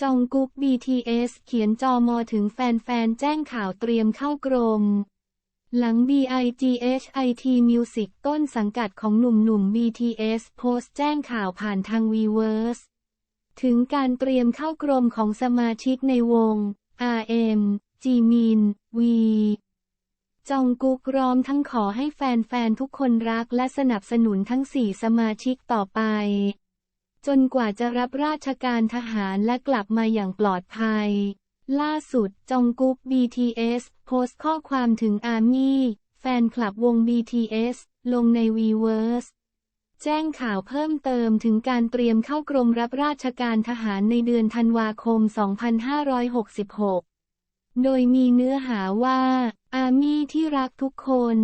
จองกุ๊ก BTS เขียนจอมอถึงแฟนๆ แจ้งข่าวเตรียมเข้ากรม หลัง BIGHIT Music ต้นสังกัดของหนุ่มๆ BTS โพสต์แจ้งข่าวผ่านทาง Weverse ถึงการเตรียมเข้ากรมของสมาชิกในวง RM จีมิน วี จองกุ๊กร้อมทั้งขอให้แฟนๆ ทุกคนรักและสนับสนุนทั้งสี่สมาชิกต่อไป จนกว่าจะรับราชการทหารและกลับมาอย่างปลอดภัย ล่าสุดจองกุ๊ก BTS โพสต์ข้อความถึงอาร์มี่แฟนคลับวง BTS ลงใน Weverse แจ้งข่าวเพิ่มเติมถึงการเตรียมเข้ากรมรับราชการทหารในเดือนธันวาคม 2566 โดยมีเนื้อหาว่า อาร์มี่ที่รักทุกคน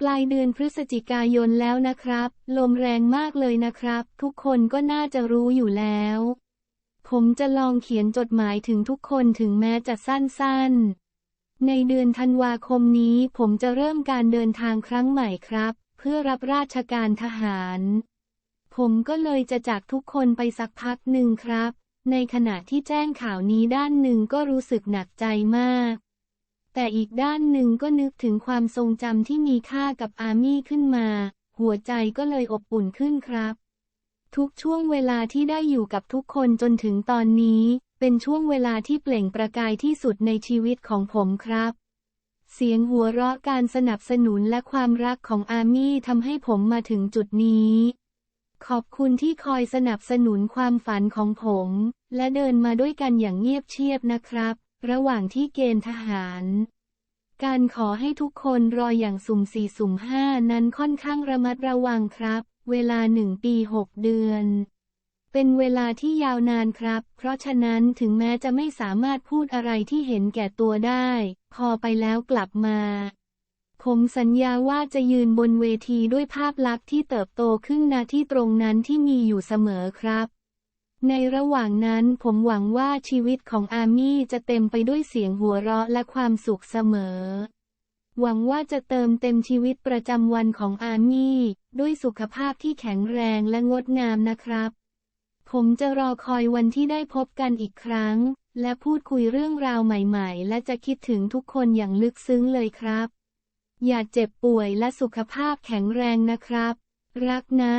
ปลายเดือนพฤศจิกายนแล้วนะครับ ลมแรงมากเลยนะครับ ทุกคนก็น่าจะรู้อยู่แล้ว ผมจะลองเขียนจดหมายถึงทุกคนถึงแม้จะสั้นๆ ในเดือนธันวาคมนี้ผมจะเริ่มการเดินทางครั้งใหม่ครับ เพื่อรับราชการทหาร ผมก็เลยจะจากทุกคนไปสักพักหนึ่งครับ ในขณะที่แจ้งข่าวนี้ด้านหนึ่งก็รู้สึกหนักใจมาก แต่อีกด้านหนึ่งก็นึกถึงความทรงจำที่มีค่ากับอาร์มี่ขึ้นมา หัวใจก็เลยอบอุ่นขึ้นครับ ทุกช่วงเวลาที่ได้อยู่กับทุกคนจนถึงตอนนี้ เป็นช่วงเวลาที่เปล่งประกายที่สุดในชีวิตของผมครับ เสียงหัวเราะการสนับสนุนและความรักของอาร์มี่ทำให้ผมมาถึงจุดนี้ ขอบคุณที่คอยสนับสนุนความฝันของผม และเดินมาด้วยกันอย่างเงียบเชียบนะครับ ระหว่างที่เกณฑ์ทหาร การขอให้ทุกคนรออย่างสุ่มสี่สุ่มห้านั้นค่อนข้างระมัดระวังครับ เวลาหนึ่งปีหกเดือน เป็นเวลาที่ยาวนานครับ เพราะฉะนั้นถึงแม้จะไม่สามารถพูดอะไรที่เห็นแก่ตัวได้ พอไปแล้วกลับมา ผมสัญญาว่าจะยืนบนเวทีด้วยภาพลักษณ์ที่เติบโตขึ้นนาที่ตรงนั้นที่มีอยู่เสมอครับ ในระหว่างนั้นผมหวังว่าชีวิตของอามี่จะเต็มไปด้วยเสียงหัวเราะและความสุขเสมอ หวังว่าจะเติมเต็มชีวิตประจำวันของอามี่ ด้วยสุขภาพที่แข็งแรงและงดงามนะครับ ผมจะรอคอยวันที่ได้พบกันอีกครั้ง และพูดคุยเรื่องราวใหม่ๆ และจะคิดถึงทุกคนอย่างลึกซึ้งเลยครับ อย่าเจ็บป่วยและสุขภาพแข็งแรงนะครับ รักนะ